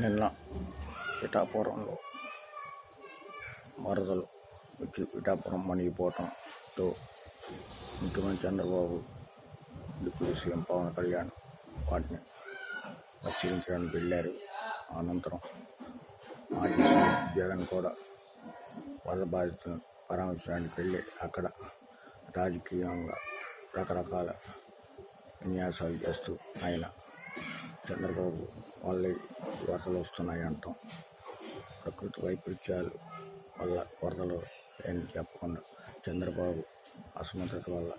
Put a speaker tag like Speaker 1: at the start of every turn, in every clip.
Speaker 1: నిన్న పిఠాపురంలో వరదలు వచ్చి పిఠాపురం మునిగిపోవటంతో ముఖ్యమంత్రి చంద్రబాబు డిప్యూటీ సీఎం పవన్ కళ్యాణ్ వాటిని పరిశీలించడానికి వెళ్ళారు. అనంతరం మాజీ జగన్ కూడా వరద బాధితులను పరామర్శించడానికి వెళ్ళి అక్కడ రాజకీయంగా రకరకాల విన్యాసాలు చేస్తూ ఆయన చంద్రబాబు వాళ్ళే వరదలు వస్తున్నాయి అంటాం. ప్రకృతి వైపరీత్యాలు వల్ల వరదలు అని చెప్పకుండా చంద్రబాబు అసమర్థత వల్ల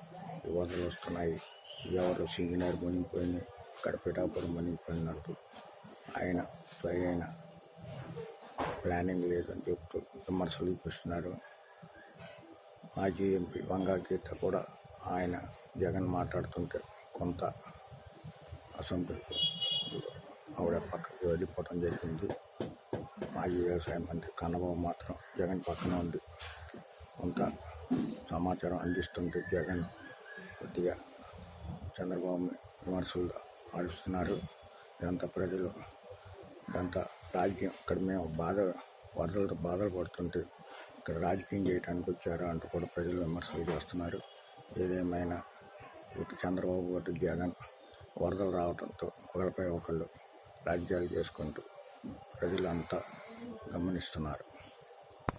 Speaker 1: ఈ వరదలు వస్తున్నాయి. ఎవరు సింగినారు మునిగిపోయింది ఇక్కడ పిఠాపురం అంటూ ఆయన సరైన ప్లానింగ్ లేదని చెప్తూ విమర్శలు చూపిస్తున్నారు మాజీ ఎంపీ వంగా గీత కూడా ఆయన జగన్ మాట్లాడుతుంటే కొంత అసంతృప్తి. ఆవిడ పక్కకి వెళ్ళిపోవడం జరిగింది. మాజీ వ్యవసాయం మంత్రి కన్నబాబు మాత్రం జగన్ పక్కన ఉంది కొంత సమాచారం అందిస్తుంటే జగన్ కొద్దిగా చంద్రబాబుని విమర్శలు ఆడుస్తున్నారు. ఇదంతా ప్రజలు ఇదంతా రాజకీయం. ఇక్కడ మేము బాధ వరదలతో బాధలు పడుతుంటే ఇక్కడ రాజకీయం చేయడానికి వచ్చారు అంటూ కూడా ప్రజలు విమర్శలు చేస్తున్నారు. ఏదేమైనా ఇటు చంద్రబాబు అటు జగన్ వరదలు రావడంతో ఒకరిపై ఒకళ్ళు రాజ్యాలు చేసుకుంటూ ప్రజలంతా గమనిస్తున్నారు.